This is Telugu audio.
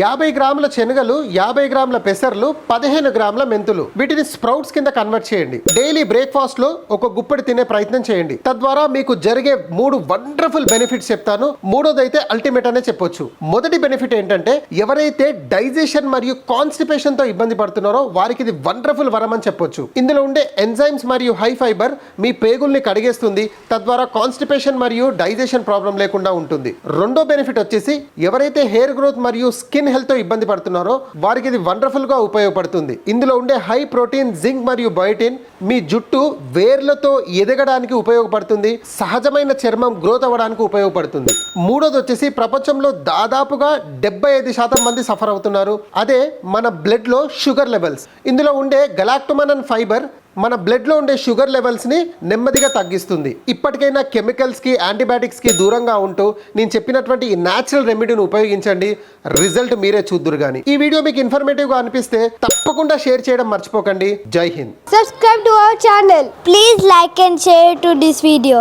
యాభై గ్రాముల శనగలు యాభై గ్రాముల పెసర్లు పదిహేను గ్రాముల మెంతులు. వీటిని స్ప్రౌట్స్ కింద కన్వర్ట్ చేయండి. డైలీ బ్రేక్ఫాస్ట్లో ఒక గుప్పడి తినే ప్రయత్నం చేయండి. తద్వారా మీకు జరిగే మూడు వండర్ఫుల్ బెనిఫిట్స్ చెప్తాను. మూడోది అయితే అల్టిమేట్ అనే చెప్పొచ్చు. మొదటి బెనిఫిట్ ఏంటంటే ఎవరైతే డైజెషన్ మరియు కాన్స్టిపేషన్తో ఇబ్బంది పడుతున్నారో వారికి ఇది వండర్ఫుల్ వరం అని చెప్పొచ్చు. ఇందులో ఉండే ఎంజైమ్స్ మరియు హై ఫైబర్ మీ పేగుల్ని కడిగేస్తుంది. తద్వారా కాన్స్టిపేషన్ మరియు డైజెషన్ ప్రాబ్లం లేకుండా ఉంటుంది. రెండో బెనిఫిట్ వచ్చేసి ఎవరైతే హెయిర్ గ్రోత్ మరియు స్కిన్ హెల్త్తో ఇబ్బంది పడుతున్నారో వారికి ఇది వండర్ఫుల్గా ఉపయోగపడుతుంది. ఇందులో ఉండే హై ప్రోటీన్ జింక్ మరియు బయోటిన్ మీ జుట్టు వేర్లతో ఎదగడానికి ఉపయోగపడుతుంది. సహజమైన చర్మం గ్రోత్ అవ్వడానికి ఉపయోగపడుతుంది. మూడోది వచ్చేసి ప్రపంచంలో దాదాపుగా డెబ్బై ఐదు శాతం మంది సఫర్ అవుతున్నారు. అదే మన బ్లడ్లో షుగర్ లెవెల్స్. ఇందులో ఉండే గలాక్టోమన్ అండ్ ఫైబర్ మన బ్లడ్లో ఉండే షుగర్ లెవెల్స్ని నెమ్మదిగా తగ్గిస్తుంది. ఇప్పటికైనా కెమికల్స్కి యాంటీబయాటిక్స్కి దూరంగా ఉంటూ నేను చెప్పినటువంటి ఈ న్యాచురల్ రెమెడీని ఉపయోగించండి. రిజల్ట్ మీరే చూద్దురు కానీ ఈ వీడియో మీకు ఇన్ఫర్మేటివ్గా అనిపిస్తే తప్పకుండా షేర్ చేయడం మర్చిపోకండి. Jai Hind. Subscribe to our channel please like and share to this video